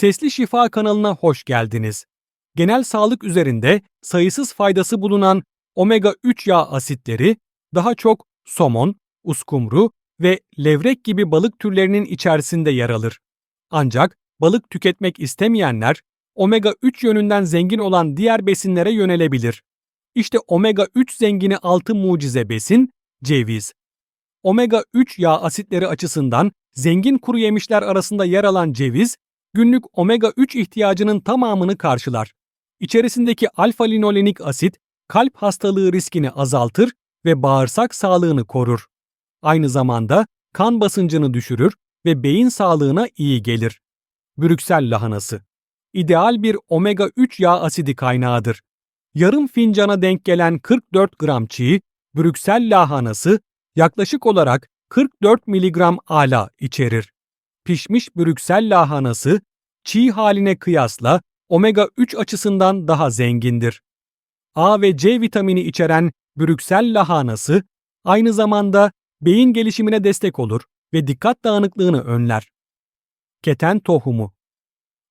Sesli Şifa kanalına hoş geldiniz. Genel sağlık üzerinde sayısız faydası bulunan omega 3 yağ asitleri daha çok somon, uskumru ve levrek gibi balık türlerinin içerisinde yer alır. Ancak balık tüketmek istemeyenler omega 3 yönünden zengin olan diğer besinlere yönelebilir. İşte omega 3 zengini 6 mucize besin ceviz. Omega 3 yağ asitleri açısından zengin kuru yemişler arasında yer alan ceviz, günlük omega 3 ihtiyacının tamamını karşılar. İçerisindeki alfa linolenik asit kalp hastalığı riskini azaltır ve bağırsak sağlığını korur. Aynı zamanda kan basıncını düşürür ve beyin sağlığına iyi gelir. Brüksel lahanası ideal bir omega 3 yağ asidi kaynağıdır. Yarım fincana denk gelen 44 gram çiğ, Brüksel lahanası yaklaşık olarak 44 miligram ala içerir. Pişmiş Brüksel lahanası çiğ haline kıyasla omega 3 açısından daha zengindir. A ve C vitamini içeren Brüksel lahanası aynı zamanda beyin gelişimine destek olur ve dikkat dağınıklığını önler. Keten tohumu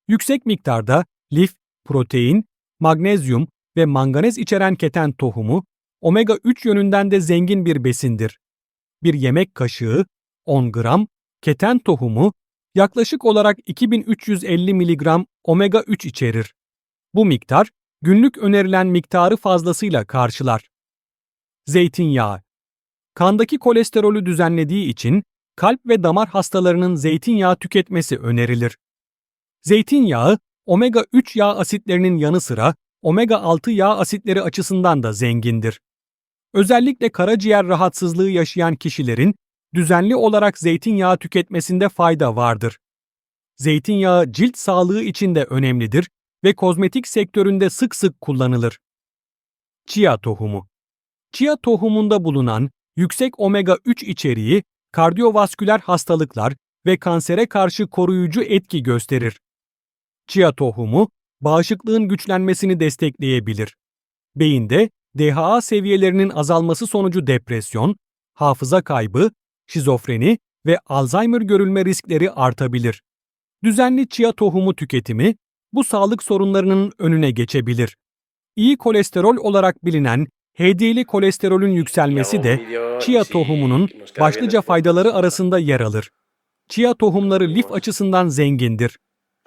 Yüksek miktarda lif, protein, magnezyum ve manganez içeren keten tohumu omega 3 yönünden de zengin bir besindir. Bir yemek kaşığı 10 gram keten tohumu yaklaşık olarak 2350 mg omega 3 içerir. Bu miktar günlük önerilen miktarı fazlasıyla karşılar. Zeytinyağı Kandaki kolesterolü düzenlediği için kalp ve damar hastalarının zeytinyağı tüketmesi önerilir. Zeytinyağı, omega 3 yağ asitlerinin yanı sıra omega 6 yağ asitleri açısından da zengindir. Özellikle karaciğer rahatsızlığı yaşayan kişilerin düzenli olarak zeytinyağı tüketmesinde fayda vardır. Zeytinyağı cilt sağlığı için de önemlidir ve kozmetik sektöründe sık sık kullanılır. Chia tohumu Chia tohumunda bulunan yüksek omega 3 içeriği kardiyovasküler hastalıklar ve kansere karşı koruyucu etki gösterir. Chia tohumu bağışıklığın güçlenmesini destekleyebilir. Beyinde DHA seviyelerinin azalması sonucu depresyon, hafıza kaybı, şizofreni ve Alzheimer görülme riskleri artabilir. Düzenli chia tohumu tüketimi bu sağlık sorunlarının önüne geçebilir. İyi kolesterol olarak bilinen HDL kolesterolün yükselmesi de chia tohumunun başlıca faydaları arasında yer alır. Chia tohumları lif açısından zengindir.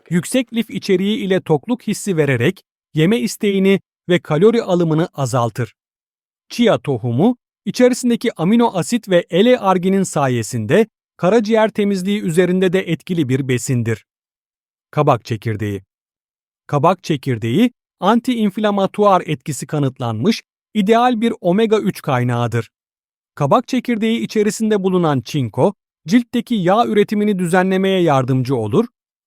Yüksek lif içeriği ile tokluk hissi vererek yeme isteğini ve kalori alımını azaltır. Chia tohumu, içerisindeki amino asit ve L-arginin sayesinde karaciğer temizliği üzerinde de etkili bir besindir. Kabak çekirdeği Kabak çekirdeği, anti-inflamatuar etkisi kanıtlanmış, ideal bir omega 3 kaynağıdır. Kabak çekirdeği içerisinde bulunan çinko, ciltteki yağ üretimini düzenlemeye yardımcı olur,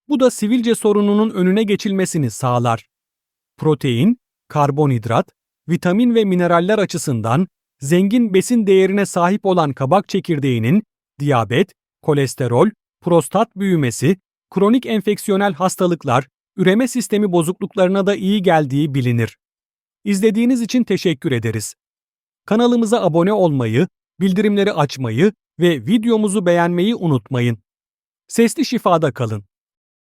bu da sivilce sorununun önüne geçilmesini sağlar. Protein, karbonhidrat, vitamin ve mineraller açısından zengin besin değerine sahip olan kabak çekirdeğinin diyabet, kolesterol, prostat büyümesi, kronik enfeksiyonel hastalıklar, üreme sistemi bozukluklarına da iyi geldiği bilinir. İzlediğiniz için teşekkür ederiz. Kanalımıza abone olmayı, bildirimleri açmayı ve videomuzu beğenmeyi unutmayın. Sesli şifada kalın.